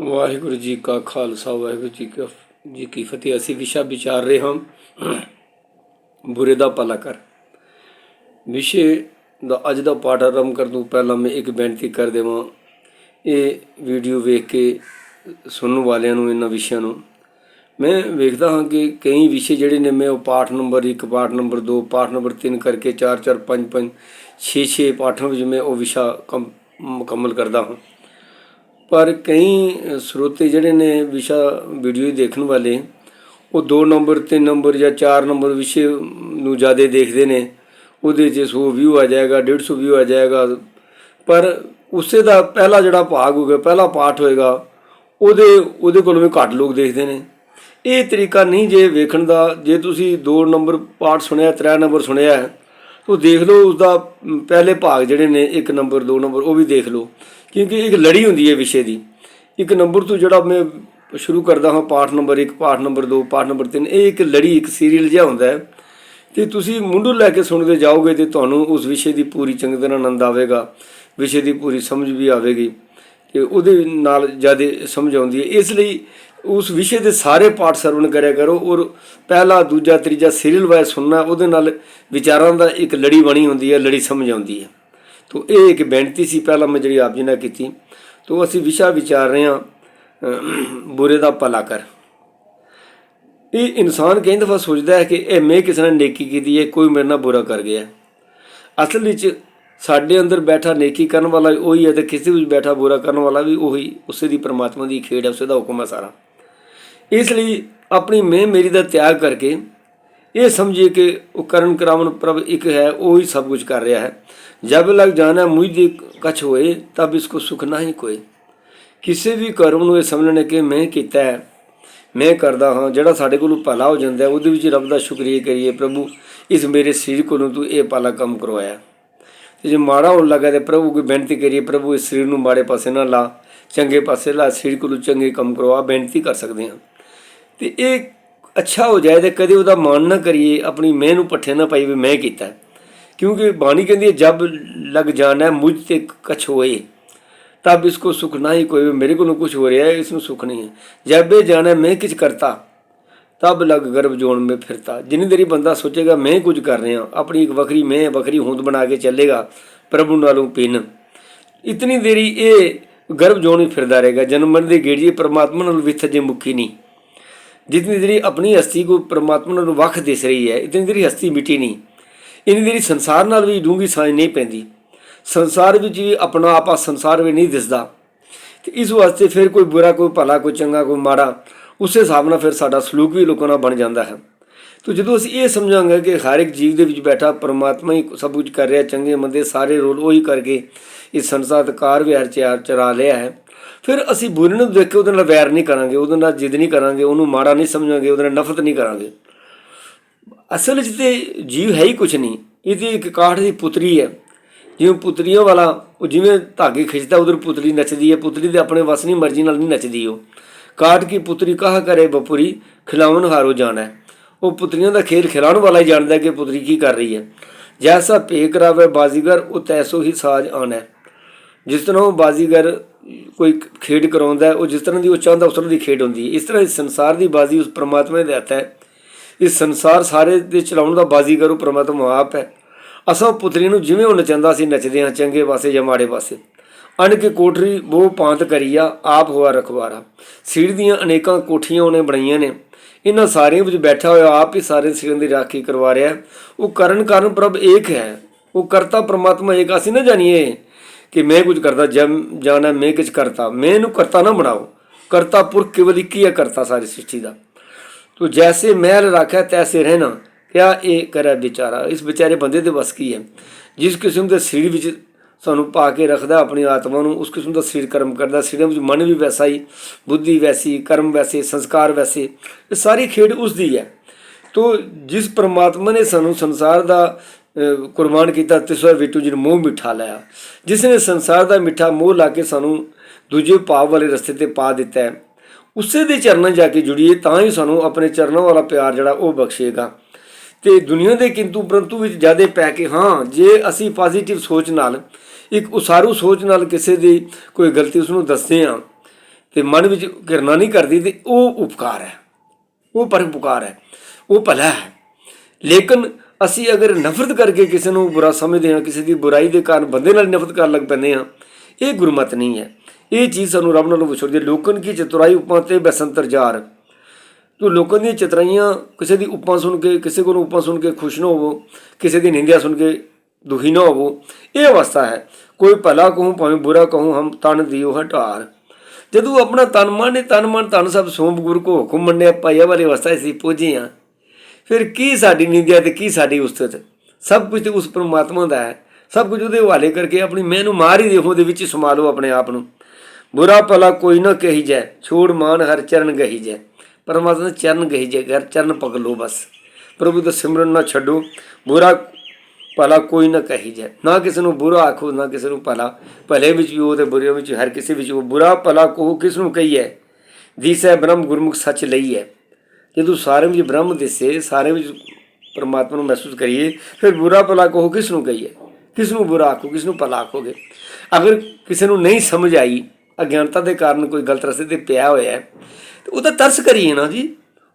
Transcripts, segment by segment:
ਵਾਹਿਗੁਰੂ ਜੀ ਕਾ ਖਾਲਸਾ, ਵਾਹਿਗੁਰੂ ਜੀ ਕਾ ਜੀ ਕੀ ਫਤਿਹ। ਅਸੀਂ ਵਿਸ਼ਾ ਵਿਚਾਰ ਰਹੇ ਹਾਂ, ਬੁਰੇ ਦਾ ਭਲਾ ਕਰ। ਵਿਸ਼ੇ ਦਾ ਅੱਜ ਦਾ ਪਾਠ ਆਰੰਭ ਕਰਨ ਤੋਂ ਪਹਿਲਾਂ ਮੈਂ ਇੱਕ ਬੇਨਤੀ ਕਰ ਦੇਵਾਂ। ਇਹ ਵੀਡੀਓ ਵੇਖ ਕੇ ਸੁਣਨ ਵਾਲਿਆਂ ਨੂੰ, ਇਹਨਾਂ ਵਿਸ਼ਿਆਂ ਨੂੰ। ਮੈਂ ਵੇਖਦਾ ਹਾਂ ਕਿ ਕਈ ਵਿਸ਼ੇ ਜਿਹੜੇ ਨੇ, ਮੈਂ ਉਹ ਪਾਠ ਨੰਬਰ 1 ਪਾਠ ਨੰਬਰ 2 ਪਾਠ ਨੰਬਰ 3 ਕਰਕੇ 4 4 5 5 6 6 ਪਾਠਾਂ ਵਿੱਚ ਮੈਂ ਉਹ ਵਿਸ਼ਾ ਕਮ- ਮੁਕੰਮਲ ਕਰਦਾ ਹਾਂ। ਪਰ ਕਈ ਸਰੋਤੇ ਜਿਹੜੇ ਨੇ ਵਿਸ਼ਾ ਵੀਡੀਓ ਦੇਖਣ ਵਾਲੇ, ਉਹ 2 ਨੰਬਰ 3 ਨੰਬਰ ਜਾਂ 4 ਨੰਬਰ ਵਿਸ਼ੇ ਨੂੰ ਜ਼ਿਆਦਾ ਦੇਖਦੇ ਨੇ। ਉਹਦੇ 'ਚ 100 ਵਿਊ ਆ ਜਾਏਗਾ 150 ਵਿਊ ਆ ਜਾਏਗਾ। ਪਰ ਉਸੇ ਦਾ ਪਹਿਲਾ ਜਿਹੜਾ ਭਾਗ ਹੋਗਾ ਪਹਿਲਾ ਪਾਠ ਹੋਏਗਾ, ਉਹਦੇ ਉਹਦੇ ਕੋਲ ਵੀ ਘੱਟ ਲੋਕ ਦੇਖਦੇ ਨੇ। ਇਹ ਤਰੀਕਾ ਨਹੀਂ ਜੇ ਵੇਖਣ ਦਾ, ਜੇ ਤੁਸੀਂ 2 ਨੰਬਰ ਪਾਠ ਸੁਣਿਆ 3 ਨੰਬਰ ਸੁਣਿਆ ਉਹ ਦੇਖ ਲਓ ਉਸ ਦਾ ਪਹਿਲੇ ਭਾਗ ਜਿਹੜੇ ਨੇ 1 ਨੰਬਰ 2 ਨੰਬਰ, ਉਹ ਵੀ ਦੇਖ ਲਓ। ਕਿਉਂਕਿ ਇੱਕ ਲੜੀ ਹੁੰਦੀ ਹੈ ਵਿਸ਼ੇ ਦੀ। ਇੱਕ ਨੰਬਰ ਤੋਂ ਜਿਹੜਾ ਮੈਂ ਸ਼ੁਰੂ ਕਰਦਾ ਹਾਂ, ਪਾਠ ਨੰਬਰ 1 ਪਾਠ ਨੰਬਰ 2 ਪਾਠ ਨੰਬਰ 3 ਇਹ ਇੱਕ ਲੜੀ, ਇੱਕ ਸੀਰੀਅਲ ਜਿਹਾ ਹੁੰਦਾ ਹੈ। ਤੇ ਤੁਸੀਂ ਮੁੰਡੂ ਲੈ ਕੇ ਸੁਣਦੇ ਜਾਓਗੇ ਤੇ ਤੁਹਾਨੂੰ ਉਸ ਵਿਸ਼ੇ ਦੀ ਪੂਰੀ ਚੰਗੀ ਤਰ੍ਹਾਂ ਆਨੰਦ ਆਵੇਗਾ। ਵਿਸ਼ੇ ਦੀ ਪੂਰੀ ਸਮਝ ਵੀ ਆਵੇਗੀ। ਤੇ ਉਹਦੇ ਨਾਲ ਜ਼ਿਆਦਾ ਸਮਝ ਆਉਂਦੀ ਹੈ। ਇਸ ਲਈ ਉਸ ਵਿਸ਼ੇ ਦੇ ਸਾਰੇ ਪਾਠ ਸਰਵਣ ਕਰਿਆ ਕਰੋ ਔਰ ਪਹਿਲਾ, ਦੂਜਾ, ਤੀਜਾ ਸੀਰੀਅਲ ਵਾਈਜ਼ ਸੁਣਨਾ, ਉਹਦੇ ਨਾਲ ਵਿਚਾਰਾਂ ਦਾ ਇੱਕ ਲੜੀ ਬਣੀ ਹੁੰਦੀ ਹੈ, ਲੜੀ ਸਮਝ ਆਉਂਦੀ ਹੈ। ਤੋ ਇਹ ਇੱਕ ਬੇਨਤੀ ਸੀ, ਪਹਿਲਾਂ ਮੈਂ ਜਿਹੜੀ ਆਪ ਜੀ ਨਾਲ ਕੀਤੀ। ਤੋ ਅਸੀਂ ਵਿਸ਼ਾ ਵਿਚਾਰ ਰਹੇ ਹਾਂ ਬੁਰੇ ਦਾ ਭਲਾ ਕਰ। ਇਹ ਇਨਸਾਨ ਕਈ ਦਫਾ ਸੋਚਦਾ ਹੈ ਕਿ ਇਹ ਮੈਂ ਕਿਸੇ ਨੇ ਨੇਕੀ ਕੀਤੀ ਹੈ, ਕੋਈ ਮੇਰੇ ਨਾਲ ਬੁਰਾ ਕਰ ਗਿਆ ਅਸਲ ਵਿੱਚ ਸਾਡੇ ਅੰਦਰ ਬੈਠਾ ਨੇਕੀ ਕਰਨ ਵਾਲਾ ਵੀ ਉਹੀ ਹੈ ਤੇ ਕਿਸੇ ਵਿੱਚ ਬੈਠਾ ਬੁਰਾ ਕਰਨ ਵਾਲਾ ਵੀ ਉਹੀ, ਉਸੇ ਦੀ ਪਰਮਾਤਮਾ ਦੀ ਖੇਡ ਹੈ, ਉਸੇ ਦਾ ਹੁਕਮ ਹੈ ਸਾਰਾ। ਇਸ ਲਈ ਆਪਣੀ ਮੈਂ ਮੇਰੀ ਦਾ ਤਿਆਗ ਕਰਕੇ ਇਹ ਸਮਝੀਏ ਕਿ ਉਹ ਕਰਨ ਕਰਾਵਨ ਪ੍ਰਭ ਇੱਕ ਹੈ, ਉਹ ਹੀ ਸਭ ਕੁਝ ਕਰ ਰਿਹਾ ਹੈ। ਜਬ ਲਗ ਜਾਣਾ ਮੁਝ ਦੇ ਕਛ ਹੋਏ, ਤਬ ਇਸਕੋ ਸੁਖ ਨਹੀਂ ਕੋਈ ਕਿਸੇ ਵੀ ਕਰਮ ਨੂੰ ਇਹ ਸਮਝਣੇ ਕਿ ਮੈਂ ਕੀਤਾ ਹੈ, ਮੈਂ ਕਰਦਾ ਹਾਂ, ਜਿਹੜਾ ਸਾਡੇ ਕੋਲੋਂ ਭਲਾ ਹੋ ਜਾਂਦਾ ਹੈ, ਉਹਦੇ ਵਿੱਚ ਰੱਬ ਦਾ ਸ਼ੁਕਰੀਆ ਕਰੀਏ ਪ੍ਰਭੂ, ਇਸ ਮੇਰੇ ਸਰੀਰ ਕੋਲੋਂ ਤੂੰ ਇਹ ਭਲਾ ਕੰਮ ਕਰਵਾਇਆ। ਤੇ ਜੇ ਮਾੜਾ ਹੋਣ ਲੱਗਾ ਤੇ ਪ੍ਰਭੂ ਕੋਈ ਬੇਨਤੀ ਕਰੀਏ, ਪ੍ਰਭੂ ਇਸ ਸਰੀਰ ਨੂੰ ਮਾੜੇ ਪਾਸੇ ਨਾ ਲਾ, ਚੰਗੇ ਪਾਸੇ ਲਾ, ਸਰੀਰ ਕੋਲੋਂ ਚੰਗੇ ਕੰਮ ਕਰਵਾ, ਬੇਨਤੀ ਕਰ ਸਕਦੇ ਹਾਂ। ਤੇ ਇਹ ਅੱਛਾ ਹੋ ਜਾਏ ਤੇ ਕਦੇ ਉਹਦਾ ਮਾਣ ਨਾ ਕਰੀਏ, ਆਪਣੀ ਮੈਂ ਨੂੰ ਪੱਠੇ ਨਾ ਪਾਈ ਵੀ ਮੈਂ ਕੀਤਾ। ਕਿਉਂਕਿ ਬਾਣੀ ਕਹਿੰਦੀ ਹੈ, ਜਬ ਲੱਗ ਜਾਣਾ ਮੁਝ ਤੇ ਕਛ ਹੋਏ, ਤਬ ਇਸ ਇਸਕੋ ਸੁਖ ਨਹੀਂ ਕੋਈ, ਮੇਰੇ ਕੋਲੋਂ ਕੁਝ ਹੋ ਰਿਹਾ ਹੈ ਇਸ ਨੂੰ ਸੁਖ ਨਹੀਂ ਹੈ। ਜਬ ਇਹ ਜਾਣਾ ਮੈਂ ਕੁਝ ਕਰਤਾ, ਤਬ ਲਗ ਗਰਭ ਜੋਨ ਮੇ ਫਿਰਤਾ। ਜਿੰਨੀ ਦੇਰੀ ਬੰਦਾ ਸੋਚੇਗਾ, ਮੈਂ ਕੁਝ ਕਰ ਰਿਹਾ ਆਪਣੀ ਇੱਕ ਵੱਖਰੀ ਮੈਂ, ਵੱਖਰੀ ਹੋਂਦ ਬਣਾ ਕੇ ਚੱਲੇਗਾ, ਪ੍ਰਭੂ ਨਾਲੋਂ ਪਿੰਨ। ਇਤਨੀ ਦੇਰੀ ਇਹ ਗਰਭ ਜੋਨ ਹੀ ਫਿਰਦਾ ਰਹੇਗਾ। ਜਨਮ ਮਰਨ ਦੇ ਗੇੜੀਏ ਪਰਮਾਤਮਾ ਨਾਲ ਵਿਥ ਜੇ ਮੁਖੀ ਨਹੀਂ। ਜਿਤਨੀ ਦੇਰੀ ਆਪਣੀ ਹਸਤੀ ਕੋ ਪ੍ਰਮਾਤਮਾ ਨੂੰ ਵੱਖ ਦਿਸ ਰਹੀ ਹੈ, ਇਤਨੀ ਦੇਰੀ ਹਸਤੀ ਮਿਟੀ ਨਹੀਂ। ਇਨੀ ਦੇਰੀ ਸੰਸਾਰ ਨਾਲ ਵੀ ਡੂੰਗੀ ਸਾਂਝ ਨਹੀਂ ਪੈਂਦੀ। ਸੰਸਾਰ ਵਿੱਚ ਵੀ ਆਪਣਾ ਆਪਾ ਸੰਸਾਰ ਵਿੱਚ ਨਹੀਂ ਦਿਸਦਾ। ਤੇ ਇਸ ਵਾਸਤੇ ਫਿਰ ਕੋਈ ਬੁਰਾ, ਕੋਈ ਭਲਾ, ਕੋਈ ਚੰਗਾ, ਕੋਈ ਮਾੜਾ, ਉਸੇ ਹਿਸਾਬ ਨਾਲ ਫਿਰ ਸਾਡਾ ਸਲੂਕ ਵੀ ਲੋਕਾਂ ਨਾਲ ਬਣ ਜਾਂਦਾ ਹੈ। ਤੋ ਜਦੋਂ ਅਸੀਂ ਇਹ ਸਮਝਾਂਗੇ ਕਿ ਹਰ ਇੱਕ ਜੀਵ ਦੇ ਵਿੱਚ ਬੈਠਾ ਪਰਮਾਤਮਾ ਹੀ ਸਭ ਕੁਝ ਕਰ ਰਿਹਾ, ਚੰਗੇ ਮੰਦੇ ਸਾਰੇ ਰੋਲ ਉਹੀ ਕਰਕੇ ਇਸ ਸੰਸਾਰ ਦਾ ਕਾਰ ਵਿਹਾਰ ਚ ਚਰਾ ਲਿਆ ਹੈ ਫਿਰ ਅਸੀਂ ਬੁਰੇ ਨੂੰ ਦੇਖ ਕੇ ਉਹਦੇ ਨਾਲ ਵੈਰ ਨਹੀਂ ਕਰਾਂਗੇ, ਉਹਦੇ ਨਾਲ ਜਿੱਦ ਨਹੀਂ ਕਰਾਂਗੇ, ਉਹਨੂੰ ਮਾੜਾ ਨਹੀਂ ਸਮਝਾਂਗੇ, ਉਹਦੇ ਨਾਲ ਨਫ਼ਰਤ ਨਹੀਂ ਕਰਾਂਗੇ। ਅਸਲ 'ਚ ਤੇ ਜੀਵ ਹੈ ਹੀ ਕੁਝ ਨਹੀਂ, ਇਹ ਤੇ ਇੱਕ ਕਾਠ ਦੀ ਪੁਤਰੀ ਹੈ। ਜਿਵੇਂ ਪੁਤਰੀਆਂ ਵਾਲਾ, ਉਹ ਜਿਵੇਂ ਧਾਗੇ ਖਿੱਚਦਾ, ਉਧਰ ਪੁਤਰੀ ਨੱਚਦੀ ਹੈ ਪੁਤਰੀ ਦੇ ਆਪਣੇ ਵਸ ਨਹੀਂ, ਮਰਜ਼ੀ ਨਾਲ ਨਹੀਂ ਨੱਚਦੀ ਉਹ। ਕਾਠ ਕੀ ਪੁਤਰੀ ਕਹਾ ਕਰੇ ਬਪੁਰੀ, ਖਿਲਾਉਣ ਹਾਰੋ ਜਾਣਾ। ਉਹ ਪੁਤਰੀਆਂ ਦਾ ਖੇਲ ਖਿਲਾਉਣ ਵਾਲਾ ਹੀ ਜਾਣਦਾ ਕਿ ਪੁਤਰੀ ਕੀ ਕਰ ਰਹੀ ਹੈ। ਜੈਸਾ ਭੇ ਕਰਾਵੇ ਬਾਜ਼ੀਗਰ, ਉਹ ਤੈਸੋ ਹੀ ਸਾਜ ਆਣਾ। ਜਿਸ ਤਰ੍ਹਾਂ ਉਹ ਬਾਜ਼ੀਗਰ ਕੋਈ ਖੇਡ ਕਰਾਉਂਦਾ ਉਹ ਜਿਸ ਤਰ੍ਹਾਂ ਦੀ ਉਹ ਚਾਹੁੰਦਾ, ਉਸ ਤਰ੍ਹਾਂ ਦੀ ਖੇਡ ਹੁੰਦੀ ਹੈ। ਇਸ ਤਰ੍ਹਾਂ ਇਸ ਸੰਸਾਰ ਦੀ ਬਾਜ਼ੀ ਉਸ ਪ੍ਰਮਾਤਮਾ ਦੇ ਹੱਥ ਹੈ। ਇਸ ਸੰਸਾਰ ਸਾਰੇ ਦੇ ਚਲਾਉਣ ਦਾ ਬਾਜ਼ੀਗਰ ਉਹ ਪ੍ਰਮਾਤਮਾ ਆਪ ਹੈ। ਅਸਾਂ ਪੁੱਤਰੀ ਨੂੰ ਜਿਵੇਂ ਉਹ ਨਚੰਦਾ ਸੀ ਨੱਚਦੇ ਹਾਂ, ਚੰਗੇ ਪਾਸੇ ਜਾਂ ਮਾੜੇ ਪਾਸੇ। ਅਣ ਕੇ ਕੋਠਰੀ ਬਹੁ ਪਾਂਤ ਕਰੀਆ, ਆਪ ਹੋਆ ਰਖਵਾਰਾ। ਸੀੜ ਦੀਆਂ ਅਨੇਕਾਂ ਕੋਠੀਆਂ ਉਹਨੇ ਬਣਾਈਆਂ ਨੇ। ਇਹਨਾਂ ਸਾਰਿਆਂ ਵਿੱਚ ਬੈਠਾ ਹੋਇਆ ਆਪ ਹੀ ਸਾਰੇ ਸਿਰਾਂ ਦੀ ਰਾਖੀ ਕਰਵਾ ਰਿਹਾ ਉਹ ਕਰਨ ਕਾਰਨ ਪ੍ਰਭ ਏਕ ਹੈ। ਉਹ ਕਰਤਾ ਪ੍ਰਮਾਤਮਾ ਏਕ, ਅਸੀਂ ਨਾ ਜਾਣੀਏ। ਕਿ ਮੈਂ ਕੁਝ ਕਰਦਾ, ਜਮ ਜਾਣਾ ਮੈਂ ਕੁਝ ਕਰਤਾ। ਮੈਂ ਇਹਨੂੰ ਕਰਤਾ ਨਾ ਬਣਾਓ। ਕਰਤਾ ਪੁਰਖ ਕੇਵਲ ਇੱਕ ਹੀ ਹੈ ਕਰਤਾ ਸਾਰੀ ਸ੍ਰਿਸ਼ਟੀ ਦਾ। ਤੋ ਜੈਸੇ ਮਹਿਲ ਰੱਖਿਆ, ਤੈਸੇ ਰਹਿਣਾ। ਕਿਆ ਇਹ ਕਰੇ ਵਿਚਾਰਾ? ਇਸ ਵਿਚਾਰੇ ਬੰਦੇ ਦੇ ਵਸ ਕੀ ਹੈ? ਜਿਸ ਕਿਸਮ ਦੇ ਸਰੀਰ ਵਿੱਚ ਸਾਨੂੰ ਪਾ ਕੇ ਰੱਖਦਾ, ਆਪਣੀ ਆਤਮਾ ਨੂੰ, ਉਸ ਕਿਸਮ ਦਾ ਸਰੀਰ ਕਰਮ ਕਰਦਾ। ਸਰੀਰ ਵਿੱਚ ਮਨ ਵੀ ਵੈਸਾ ਹੀ, ਬੁੱਧੀ ਵੈਸੀ, ਕਰਮ ਵੈਸੇ, ਸੰਸਕਾਰ ਵੈਸੇ, ਇਹ ਸਾਰੀ ਖੇਡ ਉਸ ਦੀ ਹੈ। ਤੋ ਜਿਸ ਪ੍ਰਮਾਤਮਾ ਨੇ ਸਾਨੂੰ ਸੰਸਾਰ ਦਾ ਕੁਰਬਾਨ ਕੀਤਾ ਤਿਸਵਾ ਵਿਟੂ ਜਿਹਨੂੰ ਮੂੰਹ ਮਿੱਠਾ ਲਾਇਆ। ਜਿਸ ਨੇ ਸੰਸਾਰ ਦਾ ਮਿੱਠਾ ਮੂੰਹ ਲਾ ਕੇ ਸਾਨੂੰ ਦੂਜੇ ਭਾਵ ਵਾਲੇ ਰਸਤੇ ਤੇ ਪਾ ਦਿੱਤਾ ਹੈ। ਉਸੇ ਦੇ ਚਰਨਾਂ 'ਚ ਜਾ ਕੇ ਜੁੜੀਏ ਤਾਂ ਹੀ ਸਾਨੂੰ ਆਪਣੇ ਚਰਨਾਂ ਵਾਲਾ ਪਿਆਰ ਜਿਹੜਾ ਉਹ ਬਖਸ਼ੇਗਾ। ਤੇ ਦੁਨੀਆ ਦੇ ਕਿੰਤੂ ਪਰੰਤੂ ਵਿੱਚ ਜਿਆਦੇ ਪੈ ਕੇ ਹਾਂ, ਜੇ ਅਸੀਂ ਪੋਜ਼ਿਟਿਵ ਸੋਚ ਨਾਲ, ਇੱਕ ਉਸਾਰੂ ਸੋਚ ਨਾਲ ਕਿਸੇ ਦੀ ਕੋਈ ਗਲਤੀ ਉਸ ਨੂੰ ਦੱਸਦੇ ਹਾਂ, ਤੇ ਮਨ ਵਿੱਚ ਘਿਰਨਾ ਨਹੀਂ ਕਰਦੀ, ਤੇ ਉਹ ਉਪਕਾਰ ਹੈ। ਉਹ ਪਰਉਪਕਾਰ ਹੈ। ਉਹ ਭਲਾ ਹੈ। ਲੇਕਿਨ ਅਸੀਂ ਅਗਰ ਨਫ਼ਰਤ ਕਰਕੇ ਕਿਸੇ ਨੂੰ ਬੁਰਾ ਸਮਝਦੇ ਹਾਂ, ਕਿਸੇ ਦੀ ਬੁਰਾਈ ਦੇ ਕਾਰਨ ਬੰਦੇ ਨਾਲ ਨਫ਼ਰਤ ਕਰਨ ਲੱਗ ਪੈਂਦੇ ਹਾਂ, ਇਹ ਗੁਰਮਤ ਨਹੀਂ ਹੈ। ਇਹ ਚੀਜ਼ ਸਾਨੂੰ ਰੱਬ ਨਾਲੋਂ ਵਿਛੜਦੀ ਹੈ। ਲੋਕਨ ਕੀ ਚਤੁਰਾਈ ਉਪਾਂ ਤੇ ਬਸੰਤਰ ਜਾਰ। ਤੂੰ ਲੋਕਾਂ ਦੀਆਂ ਚਤਰਾਈਆਂ ਕਿਸੇ ਦੀ ਉਪਾਂ ਸੁਣ ਕੇ, ਕਿਸੇ ਕੋਲੋਂ ਉਪਾਂ ਸੁਣ ਕੇ ਖੁਸ਼ ਨਾ ਹੋਵੋ, ਕਿਸੇ ਦੀ ਨਿੰਦਿਆ ਸੁਣ ਕੇ ਦੁਖੀ ਨਾ ਹੋਵੋ, ਇਹ ਅਵਸਥਾ ਹੈ। ਕੋਈ ਭਲਾ ਕਹੂੰ, ਭਾਵੇਂ ਬੁਰਾ ਕਹੂੰ, ਹਮ ਤਨ ਦਿਓ ਹਟਾਰ ਜਦੋਂ ਆਪਣਾ ਤਨ ਮਨ ਤਨ ਮਨ, ਤਨ ਸਭ ਸੋਮ ਗੁਰ ਕੋ ਹੁਕਮ ਮੰਨਿਆ ਪਾਇਆ ਵਾਲੀ ਅਵਸਥਾ ਅਸੀਂ ਪਹੁੰਚੇ ਹਾਂ। ਫਿਰ ਕੀ ਸਾਡੀ ਨਿੰਦਿਆ ਤੇ ਕੀ ਸਾਡੀ ਉਸਤਤ? ਸਭ ਕੁਝ ਤੇ ਉਸ ਪਰਮਾਤਮਾ ਦਾ ਹੈ। ਸਭ ਕੁਝ ਉਹਦੇ ਹਵਾਲੇ ਕਰਕੇ ਆਪਣੀ ਮੈਂ ਨੂੰ ਮਾਰ ਹੀ ਦੇਖੋ ਦੇ ਵਿੱਚ ਸਮਾ ਲਓ ਆਪਣੇ ਆਪ ਨੂੰ। ਬੁਰਾ ਭਲਾ ਕੋਈ ਨਾ ਕਹੀ ਜਾਏ, ਛੋੜ ਮਾਨ ਹਰ ਚਰਨ ਗਹੀ ਜੈ ਪਰਮਾਤਮਾ ਦੇ ਚਰਨ ਗਹੀ ਜੈ ਘਰ ਚਰਨ ਪਗ ਲਓ ਬਸ। ਪ੍ਰਭੂ ਦਾ ਸਿਮਰਨ ਨਾ ਛੱਡੋ, ਬੁਰਾ ਭਲਾ ਕੋਈ ਨਾ ਕਹੀ ਜਾਏ। ਨਾ ਕਿਸੇ ਨੂੰ ਬੁਰਾ ਆਖੋ, ਨਾ ਕਿਸੇ ਨੂੰ ਭਲਾ। ਭਲੇ ਵਿੱਚ ਵੀ ਉਹ ਤੇ ਬੁਰੇ ਵਿੱਚ ਹਰ ਕਿਸੇ ਵਿੱਚ ਉਹ ਬੁਰਾ ਭਲਾ ਕਹੋ, ਕਿਸ ਨੂੰ ਕਹੀਏ? ਦੀਸੈ ਬ੍ਰਹਮ ਗੁਰਮੁਖ ਸੱਚ ਲਈ ਹੈ ਜਦੋਂ ਸਾਰੇ ਵਿੱਚ ਬ੍ਰਹਮ ਦਿਸੇ, ਸਾਰੇ ਵਿੱਚ ਪਰਮਾਤਮਾ ਨੂੰ ਮਹਿਸੂਸ ਕਰੀਏ, ਫਿਰ ਬੁਰਾ ਭਲਾ ਕਹੋ, ਕਿਸ ਨੂੰ ਕਹੀਏ? ਕਿਸ ਨੂੰ ਬੁਰਾ ਆਖੋ, ਕਿਸ ਨੂੰ ਭਲਾ ਆਖੋਗੇ? ਅਗਰ ਕਿਸੇ ਨੂੰ ਨਹੀਂ ਸਮਝ ਆਈ, ਅਗਿਆਨਤਾ ਦੇ ਕਾਰਨ ਕੋਈ ਗਲਤ ਰਸਤੇ ਤੇ ਪਿਆ ਹੋਇਆ ਹੈ, ਤੇ ਉਹਦਾ ਤਰਸ ਕਰੀਏ ਨਾ ਜੀ।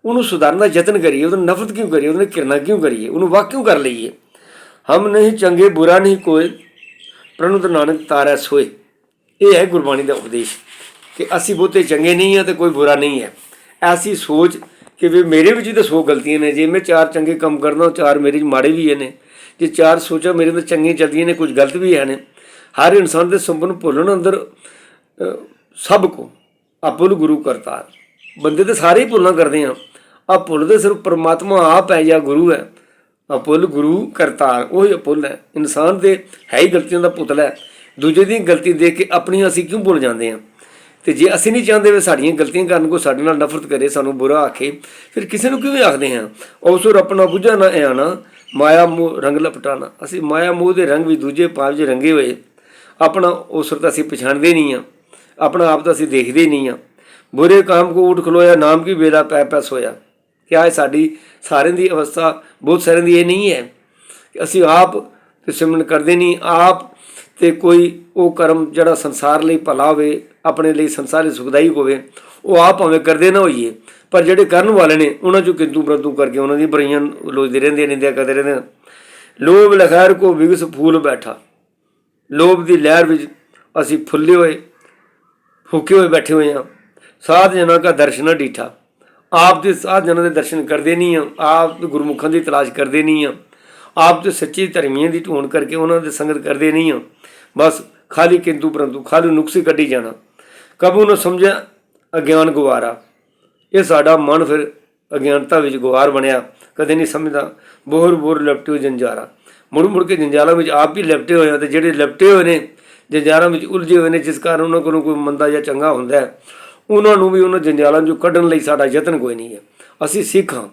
ਉਹਨੂੰ ਸੁਧਾਰਨ ਦਾ ਯਤਨ ਕਰੀਏ ਉਹਨੂੰ ਨਫ਼ਰਤ ਕਿਉਂ ਕਰੀਏ ਉਹਨੂੰ ਕਿਰਨਾ ਕਿਉਂ ਕਰੀਏ, ਉਹਨੂੰ ਵਾਹ ਕਿਉਂ ਕਰ ਲਈਏ? ਹਮ ਨਹੀਂ ਚੰਗੇ, ਬੁਰਾ ਨਹੀਂ ਕੋਈ, ਪ੍ਰਣੁਤ ਨਾਨਕ ਤਾਰੈ ਸੋਏ। ਇਹ ਹੈ ਗੁਰਬਾਣੀ ਦਾ ਉਪਦੇਸ਼ ਕਿ ਅਸੀਂ ਬਹੁਤੇ ਚੰਗੇ ਨਹੀਂ ਹਾਂ ਤੇ ਕੋਈ ਬੁਰਾ ਨਹੀਂ ਹੈ। ਐਸੀ ਸੋਚ ਕਿ ਵੀ ਮੇਰੇ ਵਿੱਚ ਹੀ ਤਾਂ ਸੌ ਗਲਤੀਆਂ ਨੇ, ਜੇ ਮੈਂ ਚਾਰ ਚੰਗੇ ਕੰਮ ਕਰਦਾ ਚਾਰ ਮੇਰੇ 'ਚ ਮਾੜੇ ਵੀ ਨੇ ਜੇ ਚਾਰ ਸੋਚਾਂ ਮੇਰੇ ਵਿੱਚ ਚੰਗੀਆਂ ਚੱਲਦੀਆਂ ਨੇ, ਕੁਝ ਗਲਤ ਵੀ ਹੈ ਨੇ, ਹਰ ਇਨਸਾਨ ਦੇ ਸੰਪੂਰਨ ਭੁੱਲਣ ਅੰਦਰ ਸਭ ਕੋ ਆਪੁਲ ਗੁਰੂ ਕਰਤਾਰ। ਬੰਦੇ ਤੇ ਸਾਰੇ ਹੀ ਭੁੱਲਾਂ ਕਰਦੇ ਆ। ਆ ਭੁੱਲਦੇ ਸਿਰਫ ਪਰਮਾਤਮਾ ਆਪ ਹੈ ਜਾਂ ਗੁਰੂ ਹੈ। ਅਪੁੱਲ ਗੁਰੂ ਕਰਤਾਰ, ਉਹ ਹੀ ਅਪੁੱਲ ਹੈ। ਇਨਸਾਨ ਦੇ ਹੈ ਹੀ ਗਲਤੀਆਂ ਦਾ ਪੁਤਲਾ ਹੈ। ਦੂਜੇ ਦੀ ਗਲਤੀ ਦੇਖ ਕੇ ਆਪਣੀ ਅਸੀਂ ਕਿਉਂ ਭੁੱਲ ਜਾਂਦੇ ਹਾਂ ਤੇ ਜੇ ਅਸੀਂ ਨਹੀਂ ਚਾਹੁੰਦੇ ਵੀ ਸਾਡੀਆਂ ਗਲਤੀਆਂ ਕਰਨ ਕੋ ਸਾਡੇ ਨਾਲ ਨਫ਼ਰਤ ਕਰੇ, ਸਾਨੂੰ ਬੁਰਾ ਆਖੇ, ਫਿਰ ਕਿਸੇ ਨੂੰ ਕਿਵੇਂ ਆਖਦੇ ਹਾਂ? ਔਸੁਰ ਆਪਣਾ ਬੁਝਾ ਨਾ ਆਣਾ, ਮਾਇਆ ਮੋਹ ਰੰਗ ਲਪਟਾਣਾ ਅਸੀਂ ਮਾਇਆ ਮੋਹ ਦੇ ਰੰਗ ਵੀ ਦੂਜੇ ਪਾਪ ਜੇ ਰੰਗੇ ਹੋਏ। ਆਪਣਾ ਔਸੁਰ ਤਾਂ ਅਸੀਂ ਪਛਾਣਦੇ ਨਹੀਂ ਆ ਆਪਣਾ ਆਪ ਤਾਂ ਅਸੀਂ ਦੇਖਦੇ ਨਹੀਂ ਆ ਬੁਰੇ ਕਾਮ ਕੋ ਉਠ ਖਲੋਇਆ, ਨਾਮ ਕੀ ਵੇਲਾ ਪੈ ਪੈ ਸੋਇਆ। ਕਿਆ ਇਹ ਸਾਡੀ ਸਾਰਿਆਂ ਦੀ ਅਵਸਥਾ ਬਹੁਤ ਸਾਰਿਆਂ ਦੀ ਇਹ ਨਹੀਂ ਹੈ? ਕਿ ਅਸੀਂ ਆਪ ਤੇ ਸਿਮਰਨ ਕਰਦੇ ਨਹੀਂ। ਆਪ ਤੇ ਕੋਈ ਉਹ ਕਰਮ ਜਿਹੜਾ ਸੰਸਾਰ ਲਈ ਭਲਾ ਹੋਵੇ ਆਪਣੇ ਲਈ ਸੰਸਾਰੀ ਸੁਖਦਾਈ ਹੋਵੇ, ਉਹ ਆਪ ਭਾਵੇਂ ਕਰਦੇ ਨਾ ਹੋਈਏ, ਪਰ ਜਿਹੜੇ ਕਰਨ ਵਾਲੇ ਨੇ, ਉਹਨਾਂ ਚੋਂ ਕਿੰਤੂ ਪ੍ਰੰਤੂ ਕਰਕੇ ਉਹਨਾਂ ਦੀ ਬੁਰਾਈਆਂ ਲੋਚਦੇ ਰਹਿੰਦੇ ਨਿੰਦਿਆ ਕਰਦੇ ਰਹਿੰਦੇ ਲੋਭ ਲਖੈਰ ਕੋ ਵਿਗਸ ਫੂਲ ਬੈਠਾ। ਲੋਭ ਦੀ ਲਹਿਰ ਵਿੱਚ ਅਸੀਂ ਫੁੱਲੇ ਹੋਏ, ਫੁਕੇ ਹੋਏ ਬੈਠੇ ਹੋਏ ਹਾਂ ਸਾਧ ਜਨਾਂ ਦਾ ਦਰਸ਼ਨ ਡੀਠਾ। ਆਪ ਦੇ ਸਾਧ ਜਨਾਂ ਦੇ ਦਰਸ਼ਨ ਕਰਦੇ ਨਹੀਂ ਆ, ਆਪ ਗੁਰਮੁਖਾਂ ਦੀ ਤਲਾਸ਼ ਕਰਦੇ ਨਹੀਂ ਆ। ਆਪ ਦੇ ਸੱਚੀ ਧਰਮੀਆਂ ਦੀ ਢੂੰਡ ਕਰਕੇ ਉਹਨਾਂ ਦੇ ਸੰਗਤ ਕਰਦੇ ਨਹੀਂ ਆ। ਬਸ ਖਾਲੀ ਕਿੰਤੂ ਪਰੰਤੂ, ਖਾਲੀ ਨੁਕਸੇ ਕੱਢੀ ਜਾਣਾ। ਕਬੂ ਨੂੰ ਸਮਝਿਆ, ਅਗਿਆਨ ਗੁਵਾਰਾ ਇਹ ਸਾਡਾ ਮਨ ਫਿਰ ਅਗਿਆਨਤਾ ਵਿੱਚ ਗੁਵਾਰ ਬਣਿਆ। ਕਦੇ ਨਹੀਂ ਸਮਝਦਾ, ਬੋਹਰ ਬੋਹਰ ਲਪਟਿਓ ਜੰਜਾਰਾ। ਮੁੜ ਮੁੜ ਕੇ ਜੰਜਾਲਾਂ ਵਿੱਚ ਆਪ ਵੀ ਲਪਟੇ ਹੋਏ ਆ ਤੇ ਜਿਹੜੇ ਲਪਟੇ ਹੋਏ ਨੇ ਜੰਜਾਲਾਂ ਵਿੱਚ ਉਲਝੇ ਹੋਏ ਨੇ, ਜਿਸ ਕਾਰਨ ਉਹਨਾਂ ਕੋਲੋਂ ਕੋਈ ਮੰਦਾ ਜਾਂ ਚੰਗਾ ਹੁੰਦਾ ਹੈ, ਉਹਨਾਂ ਨੂੰ ਵੀ ਉਹਨਾਂ ਜੰਜਾਲਾਂ ਚੋਂ ਕੱਢਣ ਲਈ ਸਾਡਾ ਯਤਨ ਕੋਈ ਨਹੀਂ ਹੈ। ਅਸੀਂ ਸਿੱਖ ਹਾਂ।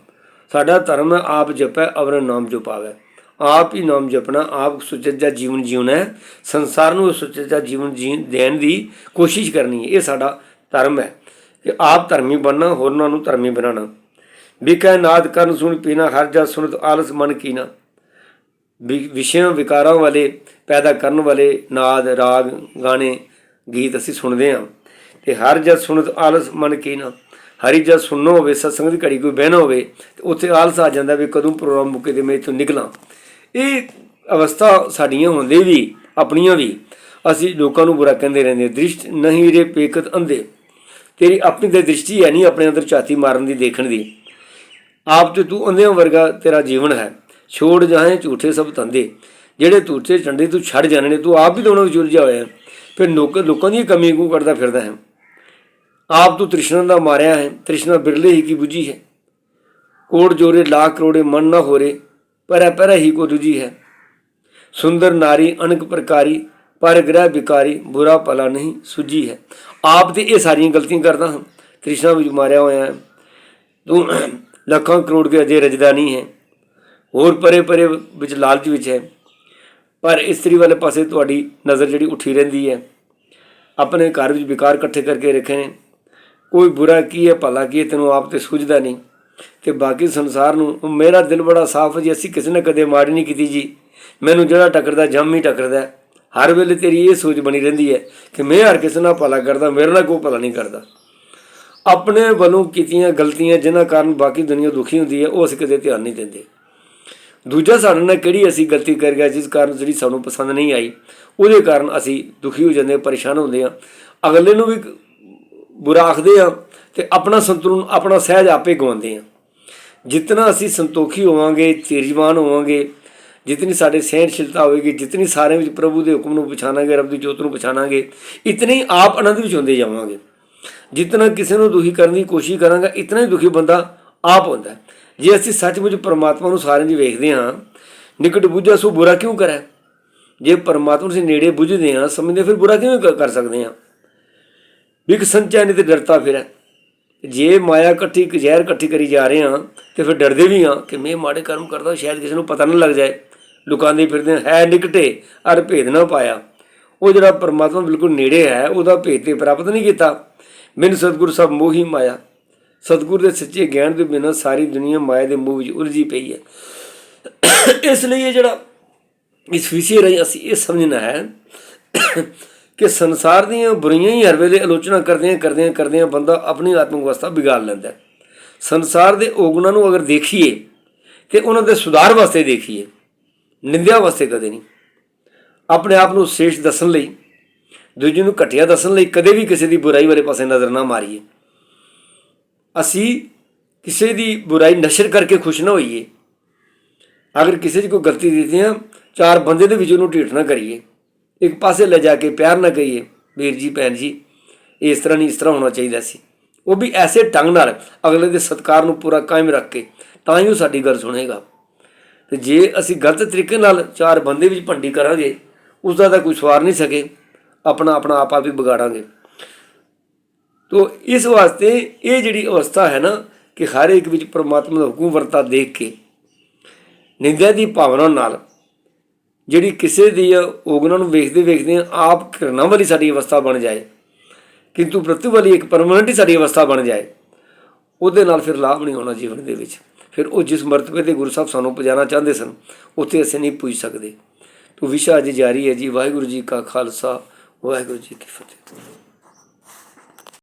ਸਾਡਾ ਧਰਮ ਆਪ ਜਪੈ ਅਵਰ ਨਾਮ ਜਪਾਵੇ ਆਪ ਹੀ ਨਾਮ ਜਪਣਾ, ਆਪ ਸੁਚੱਜਾ ਜੀਵਨ ਜਿਉਣਾ ਹੈ। ਸੰਸਾਰ ਨੂੰ ਸੁਚੱਜਾ ਜੀਵਨ ਜੀਣ ਦੇਣ ਦੀ ਕੋਸ਼ਿਸ਼ ਕਰਨੀ ਹੈ। ਇਹ ਸਾਡਾ ਧਰਮ ਹੈ ਕਿ ਆਪ ਧਰਮੀ ਬਣਨਾ, ਹੋਰਨਾਂ ਨੂੰ ਧਰਮੀ ਬਣਾਉਣਾ। ਵਿਕੈ ਨਾਦ ਕਰਨ ਸੁਣ ਪੀਣਾ, ਹਰ ਜਸ ਸੁਣਤ ਆਲਸ ਮਨ ਕੀਨਾ ਵਿ- ਵਿਸ਼ਿਆਂ, ਵਿਕਾਰਾਂ ਵਾਲੇ, ਪੈਦਾ ਕਰਨ ਵਾਲੇ ਨਾਦ, ਰਾਗ, ਗਾਣੇ, ਗੀਤ ਅਸੀਂ ਸੁਣਦੇ ਹਾਂ। ਤੇ ਹਰ ਜਦ ਸੁਣਤ ਆਲਸ ਮਨ ਕੀ ਨਾ ਹਰੀ ਜਦ ਸੁਣਨਾ ਹੋਵੇ, ਸਤਸੰਗ ਦੀ ਘੜੀ ਕੋਈ ਬਹਿਣਾ ਹੋਵੇ, ਤੇ ਉੱਥੇ ਆਲਸ ਆ ਜਾਂਦਾ ਵੀ ਕਦੋਂ ਪ੍ਰੋਗਰਾਮ ਮੁੱਕੇ ਤੇ ਮੈਂ ਇੱਥੋਂ ਨਿਕਲਾਂ। ਇਹ ਅਵਸਥਾ ਸਾਡੀਆਂ ਹੁੰਦੇ ਵੀ, ਆਪਣੀਆਂ ਵੀ। ਅਸੀਂ ਲੋਕਾਂ ਨੂੰ ਬੁਰਾ ਕਹਿੰਦੇ ਰਹਿੰਦੇ ਦ੍ਰਿਸ਼ਟ ਨਹੀਂ ਰੇ ਪੇਕਤ ਅੰਧੇ। ਤੇਰੀ ਆਪਣੀ ਤੇ ਦ੍ਰਿਸ਼ਟੀ ਹੈ ਨਹੀਂ ਆਪਣੇ ਅੰਦਰ ਝਾਤੀ ਮਾਰਨ ਦੀ, ਦੇਖਣ ਦੀ। ਆਪ ਤੇ ਤੂੰ ਅੰਧਿਆਂ ਵਰਗਾ ਤੇਰਾ ਜੀਵਨ ਹੈ। ਛੋੜ ਜਾਹੇ ਝੂਠੇ ਸਭ ਤੰਦੇ ਜਿਹੜੇ ਝੂਠੇ ਚੰਡੇ ਤੂੰ ਛੱਡ ਜਾਣੇ ਨੇ, ਤੂੰ ਆਪ ਵੀ ਤਾਂ ਵਿੱਚ ਉਲਝਿਆ ਹੋਇਆ ਹੈ। ਫਿਰ ਲੋਕ, ਲੋਕਾਂ ਦੀ ਕਮੀ ਕਿਉਂ ਕਰਦਾ ਫਿਰਦਾ ਹੈ? ਆਪ ਤੂੰ ਤ੍ਰਿਸ਼ਨਾ ਦਾ ਮਾਰਿਆ ਹੈ। ਤ੍ਰਿਸ਼ਨਾ ਬਿਰਲੇ ਹੀ ਕੀ 부ਜੀ ਹੈ? ਕੋੜ ਜੋਰੇ ਲਾ ਕਰੋੜੇ ਮਨ ਨਾ ਹੋਰੇ। ਪਰ ਪਰ ਹੀ ਕੋ ਦੂਜੀ ਹੈ। ਸੁੰਦਰ ਨਾਰੀ ਅਨਕ ਪ੍ਰਕਾਰੀ, ਪਰ ਗ੍ਰਹਿ ਵਿਕਾਰੀ, ਬੁਰਾ ਭਲਾ ਨਹੀਂ ਸੁਜੀ ਹੈ। ਆਪ ਤੇ ਇਹ ਸਾਰੀਆਂ ਗਲਤੀਆਂ ਕਰਦਾ ਹਾਂ। ਤ੍ਰਿਸ਼ਨਾ ਵਿੱਚ ਮਾਰਿਆ ਹੋਇਆ ਹੈ। ਤੂੰ ਲੱਖਾਂ ਕਰੋੜ ਦੇ ਅਜੇ ਰਜਦਾ ਨਹੀਂ ਹੈ। ਹੋਰ ਪਰੇ ਪਰੇ ਵਿੱਚ ਲਾਲਚ ਵਿੱਚ ਹੈ। ਪਰ ਇਸਤਰੀ ਵਾਲੇ ਪਾਸੇ ਤੁਹਾਡੀ ਨਜ਼ਰ ਜਿਹੜੀ ਉੱਠੀ ਰਹਿੰਦੀ ਹੈ। ਆਪਣੇ ਘਰ ਵਿੱਚ ਵਿਕਾਰ ਇਕੱਠੇ ਕਰਕੇ ਰੱਖੇ ਨੇ। ਕੋਈ ਬੁਰਾ ਕੀ ਹੈ, ਭਲਾ ਕੀ ਹੈ, ਤੈਨੂੰ ਆਪ ਤੇ ਸੁਝਦਾ ਨਹੀਂ। ਤੇ ਬਾਕੀ ਸੰਸਾਰ ਨੂੰ ਮੇਰਾ ਦਿਲ ਬੜਾ ਸਾਫ਼ ਹੈ ਜੀ, ਅਸੀਂ ਕਿਸੇ ਨੇ ਕਦੇ ਮਾੜੀ ਨਹੀਂ ਕੀਤੀ ਜੀ। ਮੈਨੂੰ ਜਿਹੜਾ ਟੱਕਰਦਾ, ਜੰਮ ਹੀ ਟੱਕਰਦਾ ਹਰ ਵੇਲੇ ਤੇਰੀ ਇਹ ਸੋਚ ਬਣੀ ਰਹਿੰਦੀ ਹੈ ਕਿ ਮੈਂ ਹਰ ਕਿਸੇ ਨਾਲ ਭਲਾ ਕਰਦਾ, ਮੇਰੇ ਨਾਲ ਕੋਈ ਭਲਾ ਨਹੀਂ ਕਰਦਾ। ਆਪਣੇ ਵੱਲੋਂ ਕੀਤੀਆਂ ਗਲਤੀਆਂ, ਜਿਨ੍ਹਾਂ ਕਾਰਨ ਬਾਕੀ ਦੁਨੀਆ ਦੁਖੀ ਹੁੰਦੀ ਹੈ, ਉਹ ਅਸੀਂ ਕਦੇ ਧਿਆਨ ਨਹੀਂ ਦਿੰਦੇ। ਦੂਜਾ ਸਾਡੇ ਨਾਲ ਕਿਹੜੀ ਅਸੀਂ ਗਲਤੀ ਕਰ ਗਿਆ, ਜਿਸ ਕਾਰਨ ਜਿਹੜੀ ਸਾਨੂੰ ਪਸੰਦ ਨਹੀਂ ਆਈ? ਉਹਦੇ ਕਾਰਨ ਅਸੀਂ ਦੁਖੀ ਹੋ ਜਾਂਦੇ ਪਰੇਸ਼ਾਨ ਹੁੰਦੇ ਆ ਅਗਲੇ ਨੂੰ ਵੀ ਬੁਰਾ ਆਖਦੇ ਆ ਤੇ ਆਪਣਾ ਸੰਤੁਲਨ, ਆਪਣਾ ਸਹਿਜ ਆਪੇ ਗਵਾਉਂਦੇ ਆ ਜਿਤਨਾ ਅਸੀਂ ਸੰਤੋਖੀ ਹੋਵਾਂਗੇ, ਤੇਜਵਾਨ ਹੋਵਾਂਗੇ, ਜਿਤਨੀ ਸਾਡੇ ਸਹਿਣਸ਼ੀਲਤਾ ਹੋਵੇਗੀ, ਜਿਤਨੀ ਸਾਰਿਆਂ ਵਿੱਚ ਪ੍ਰਭੂ ਦੇ ਹੁਕਮ ਨੂੰ ਪਛਾਣਾਂਗੇ, ਰੱਬ ਦੀ ਜੋਤ ਨੂੰ ਪਛਾਣਾਂਗੇ, ਇਤਨੇ ਹੀ ਆਪ ਆਨੰਦ ਵਿੱਚ ਹੁੰਦੇ ਜਾਵਾਂਗੇ। ਜਿਤਨਾ ਕਿਸੇ ਨੂੰ ਦੁਖੀ ਕਰਨ ਦੀ ਕੋਸ਼ਿਸ਼ ਕਰਾਂਗਾ, ਇਤਨਾ ਹੀ ਦੁਖੀ ਬੰਦਾ ਆਪ ਹੁੰਦਾ ਜੇ ਅਸੀਂ ਸੱਚਮੁੱਚ ਪਰਮਾਤਮਾ ਨੂੰ ਸਾਰਿਆਂ ਦੀ ਵੇਖਦੇ ਹਾਂ, ਨਿਕਟ ਬੁੱਝਾ ਸੋ ਬੁਰਾ ਕਿਉਂ ਕਰੇ? ਜੇ ਪਰਮਾਤਮਾ ਦੇ ਨੇੜੇ ਬੁੱਝਦੇ ਹਾਂ, ਸਮਝਦੇ ਫਿਰ ਬੁਰਾ ਕਿਵੇਂ ਕ- ਕਰ ਸਕਦੇ ਹਾਂ? ਵਿਕ ਸੰਚੈ ਨਹੀਂ ਤੇ ਡਰਤਾ ਫਿਰ ਹੈ। ਜੇ ਮਾਇਆ ਇਕੱਠੀ ਇੱਕ ਜ਼ਹਿਰ ਇਕੱਠੀ ਕਰੀ ਜਾ ਰਹੇ ਹਾਂ, ਤੇ ਫਿਰ ਡਰਦੇ ਵੀ ਹਾਂ ਕਿ ਮੈਂ ਮਾੜੇ ਕਰਮ ਕਰਦਾ, ਸ਼ਾਇਦ ਕਿਸੇ ਨੂੰ ਪਤਾ ਨਾ ਲੱਗ ਜਾਏ। ਲੁਕਾਉਂਦੇ ਫਿਰਦੇ ਹੈ ਨਿਕਟੇ ਅਰ ਭੇਦ ਨਾ ਪਾਇਆ। ਉਹ ਜਿਹੜਾ ਪਰਮਾਤਮਾ ਬਿਲਕੁਲ ਨੇੜੇ ਹੈ, ਉਹਦਾ ਭੇਦ ਤੇ ਪ੍ਰਾਪਤ ਨਹੀਂ ਕੀਤਾ। ਮੈਨੂੰ ਸਤਿਗੁਰੂ ਸਾਹਿਬ ਮੋਹੀ ਮਾਇਆ। ਸਤਿਗੁਰ ਦੇ ਸੱਚੇ ਗਿਆਨ ਦੇ ਬਿਨਾਂ ਸਾਰੀ ਦੁਨੀਆ ਮਾਇਆ ਦੇ ਮੋਹ ਵਿੱਚ ਉਲਝੀ ਪਈ ਹੈ। ਇਸ ਲਈ ਇਹ ਜਿਹੜਾ ਇਸ ਵਿਸ਼ੇ ਰਾਹੀਂ ਅਸੀਂ ਇਹ ਸਮਝਣਾ ਹੈ ਕਿ ਸੰਸਾਰ ਦੀਆਂ ਬੁਰਾਈਆਂ ਹੀ ਹਰ ਵੇਲੇ ਆਲੋਚਨਾ ਕਰਦਿਆਂ ਕਰਦਿਆਂ ਕਰਦਿਆਂ ਬੰਦਾ ਆਪਣੀ ਆਤਮਿਕ ਅਵਸਥਾ ਵਿਗਾੜ ਲੈਂਦਾ ਸੰਸਾਰ ਦੇ ਔਗੁਣਾਂ ਨੂੰ ਅਗਰ ਦੇਖੀਏ ਤੇ ਉਹਨਾਂ ਦੇ ਸੁਧਾਰ ਵਾਸਤੇ ਦੇਖੀਏ, ਨਿੰਦਿਆ ਵਾਸਤੇ ਕਦੇ ਨਹੀਂ। ਆਪਣੇ ਆਪ ਨੂੰ ਸ੍ਰੇਸ਼ਟ ਦੱਸਣ ਲਈ, ਦੂਜੇ ਨੂੰ ਘਟੀਆ ਦੱਸਣ ਲਈ ਕਦੇ ਵੀ ਕਿਸੇ ਦੀ ਬੁਰਾਈ ਵਾਲੇ ਪਾਸੇ ਨਜ਼ਰ ਨਾ ਮਾਰੀਏ। ਅਸੀਂ ਕਿਸੇ ਦੀ ਬੁਰਾਈ ਨਸ਼ਰ ਕਰਕੇ ਖੁਸ਼ ਨਾ ਹੋਈਏ। ਅਗਰ ਕਿਸੇ ਦੀ ਕੋਈ ਗਲਤੀ ਦਿੱਤੀ ਆ, ਚਾਰ ਬੰਦੇ ਦੇ ਵਿੱਚ ਉਹਨੂੰ ਢੀਠ ਨਾ ਕਰੀਏ। ਇੱਕ ਪਾਸੇ ਲੈ ਜਾ ਕੇ ਪਿਆਰ ਨਾ ਕਹੀਏ ਵੀਰ ਜੀ, ਭੈਣ ਜੀ, ਇਸ ਤਰ੍ਹਾਂ ਨਹੀਂ, ਇਸ ਤਰ੍ਹਾਂ ਹੋਣਾ ਚਾਹੀਦਾ ਸੀ। ਉਹ ਵੀ ਐਸੇ ਢੰਗ ਨਾਲ ਅਗਲੇ ਦੇ ਸਤਕਾਰ ਨੂੰ ਪੂਰਾ ਕਾਇਮ ਰੱਖ ਕੇ ਤਾਂ ਹੀ ਉਹ ਸਾਡੀ ਗੱਲ ਸੁਣੇਗਾ। ਤੇ ਜੇ ਅਸੀਂ ਗਲਤ ਤਰੀਕੇ ਨਾਲ ਚਾਰ ਬੰਦੇ ਵਿੱਚ ਭੰਡੀ ਕਰਾਂਗੇ ਉਸ ਦਾ ਤਾਂ ਕੋਈ ਸਵਾਰ ਨਹੀਂ ਸਕੇ। ਆਪਣਾ ਆਪਣਾ ਆਪ ਆਪ ਹੀ ਵਿਗਾੜਾਂਗੇ। ਤੋ ਇਸ ਵਾਸਤੇ ਇਹ ਜਿਹੜੀ ਅਵਸਥਾ ਹੈ ਨਾ, ਕਿ ਹਰ ਇੱਕ ਵਿੱਚ ਪ੍ਰਮਾਤਮਾ ਦਾ ਹੁਕਮ ਵਰਤਾ ਦੇਖ ਕੇ ਨਿੰਦਿਆ ਦੀ ਭਾਵਨਾ ਨਾਲ ਜਿਹੜੀ ਕਿਸੇ ਦੀ ਔਗਣਾਂ ਨੂੰ ਵੇਖਦੇ ਵੇਖਦੇ ਆਪ ਕਿਰਨਾਂ ਵਾਲੀ ਸਾਡੀ ਅਵਸਥਾ ਬਣ ਜਾਏ। ਕਿੰਤੂ ਪ੍ਰਤਿ ਵਾਲੀ ਇੱਕ ਪਰਮਾਨੈਂਟ ਹੀ ਸਾਡੀ ਅਵਸਥਾ ਬਣ ਜਾਏ। ਉਹਦੇ ਨਾਲ ਫਿਰ ਲਾਭ ਨਹੀਂ ਹੋਣਾ ਜੀਵਨ ਦੇ ਵਿੱਚ। ਫਿਰ ਉਹ ਜਿਸ ਮਰਤਬੇ ਤੇ ਗੁਰੂ ਸਾਹਿਬ ਸਾਨੂੰ ਪਹੁੰਚਾਉਣਾ ਚਾਹੁੰਦੇ ਸਨ, ਉੱਥੇ ਅਸੀਂ ਨਹੀਂ ਪੁੱਜ ਸਕਦੇ। ਤੋ ਵਿਸ਼ਾ ਅੱਜ ਜਾਰੀ ਹੈ ਜੀ, ਵਾਹਿਗੁਰੂ ਜੀ ਕਾ ਖਾਲਸਾ, ਵਾਹਿਗੁਰੂ ਜੀ ਕੀ ਫਤਿਹ।